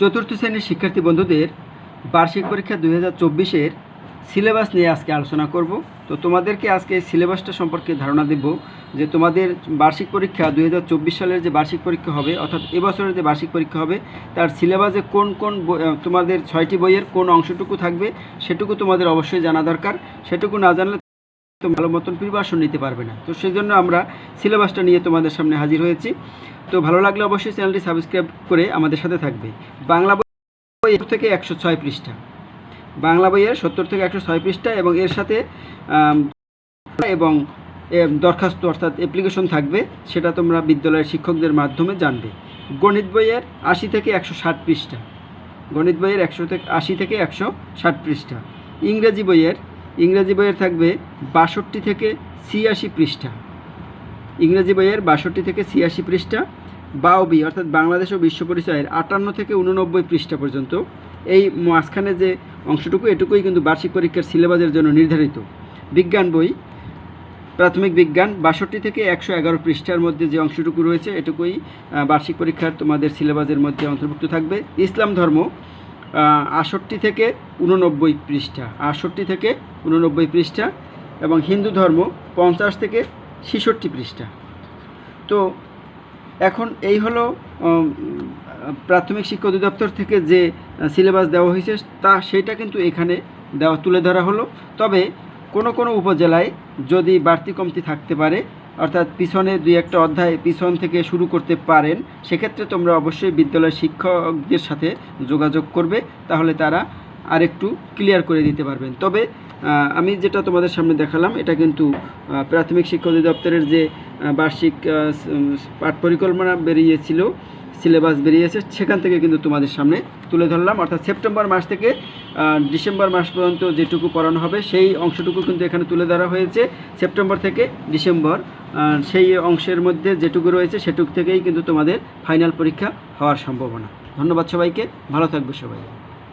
চতুর্থ শ্রেণির শিক্ষার্থী বন্ধুদের বার্ষিক পরীক্ষা দুই হাজার চব্বিশের সিলেবাস নিয়ে আজকে আলোচনা করব। তো তোমাদেরকে আজকে সিলেবাসটা সম্পর্কে ধারণা দেব যে তোমাদের বার্ষিক পরীক্ষা দুই হাজার চব্বিশ সালের যে বার্ষিক পরীক্ষা হবে, অর্থাৎ এবছরের যে বার্ষিক পরীক্ষা হবে, তার সিলেবাসে কোন কোন তোমাদের ছয়টি বইয়ের কোন অংশটুকু থাকবে, সেটুকু তোমাদের অবশ্যই জানা দরকার। সেটুকু না জানলে তো ভালো মতন প্রিপারেশন নিতে পারবে না। তো সেই জন্য আমরা সিলেবাসটা নিয়ে তোমাদের সামনে হাজির হয়েছি। তো ভালো লাগলে অবশ্যই চ্যানেলটি সাবস্ক্রাইব করে আমাদের সাথে থাকবে। বাংলা বই থেকে একশো ছয় পৃষ্ঠা। বাংলা বইয়ের সত্তর থেকে একশো ছয় পৃষ্ঠা এবং এর সাথে এবং দরখাস্ত অর্থাৎ অ্যাপ্লিকেশন থাকবে, সেটা তোমরা বিদ্যালয়ের শিক্ষকদের মাধ্যমে জানবে। গণিত বইয়ের আশি থেকে একশো ষাট পৃষ্ঠা। গণিত বইয়ের একশো থেকে, আশি থেকে একশো ষাট পৃষ্ঠা। ইংরেজি বইয়ের ইংরেজি বইয়ের থাকবে বাষট্টি থেকে ছিয়াশি পৃষ্ঠা। ইংরেজি বইয়ের বাষট্টি থেকে ছিয়াশি পৃষ্ঠা, বাউবি, অর্থাৎ বাংলাদেশ ও বিশ্ব পরিচয়ের আটান্ন থেকে উননব্বই পৃষ্ঠা পর্যন্ত। এই মাঝখানে যে অংশটুকু, এটুকুই কিন্তু বার্ষিক পরীক্ষার সিলেবাসের জন্য নির্ধারিত। বিজ্ঞান বই, প্রাথমিক বিজ্ঞান, বাষট্টি থেকে একশো এগারো পৃষ্ঠার মধ্যে যে অংশটুকু রয়েছে, এটুকুই বার্ষিক পরীক্ষার তোমাদের সিলেবাসের মধ্যে অন্তর্ভুক্ত থাকবে। ইসলাম ধর্ম আষট্টি থেকে উননব্বই পৃষ্ঠা, আষট্টি থেকে উননব্বই পৃষ্ঠা এবং হিন্দু ধর্ম পঞ্চাশ থেকে ছেষট্টি পৃষ্ঠা। তো এখন এই হলো প্রাথমিক শিক্ষা অধিদপ্তর থেকে যে সিলেবাস দেওয়া হয়েছে তা সেটা কিন্তু এখানে দেওয়া, তুলে ধরা হলো। তবে কোনো কোনো উপজেলায় যদি বাড়তি কমতি থাকতে পারে অর্থাৎ পিছনে দুই একটা অধ্যায় পিছন থেকে শুরু করতে পারেন, সেক্ষেত্রে তোমরা অবশ্যই বিদ্যালয়ের শিক্ষকদের সাথে যোগাযোগ করবে, তাহলে তারা আরেকটু ক্লিয়ার করে দিতে পারবেন। তবে আমি যেটা তোমাদের সামনে দেখালাম, এটা কিন্তু প্রাথমিক শিক্ষা অধিদপ্তরের যে বার্ষিক পাঠ পরিকল্পনা বেরিয়েছিল সিলেবাস বেরিয়েছে, সেখান থেকে কিন্তু তোমাদের সামনে তুলে ধরলাম। অর্থাৎ সেপ্টেম্বর মাস থেকে ডিসেম্বর মাস পর্যন্ত যেটুকু পড়ানো হবে, সেই অংশটুকু কিন্তু এখানে তুলে ধরা হয়েছে। সেপ্টেম্বর থেকে ডিসেম্বর সেই অংশের মধ্যে যেটুকু রয়েছে, সেটুক থেকেই কিন্তু তোমাদের ফাইনাল পরীক্ষা হওয়ার সম্ভাবনা। ধন্যবাদ সবাইকে, ভালো থাকবে সবাই।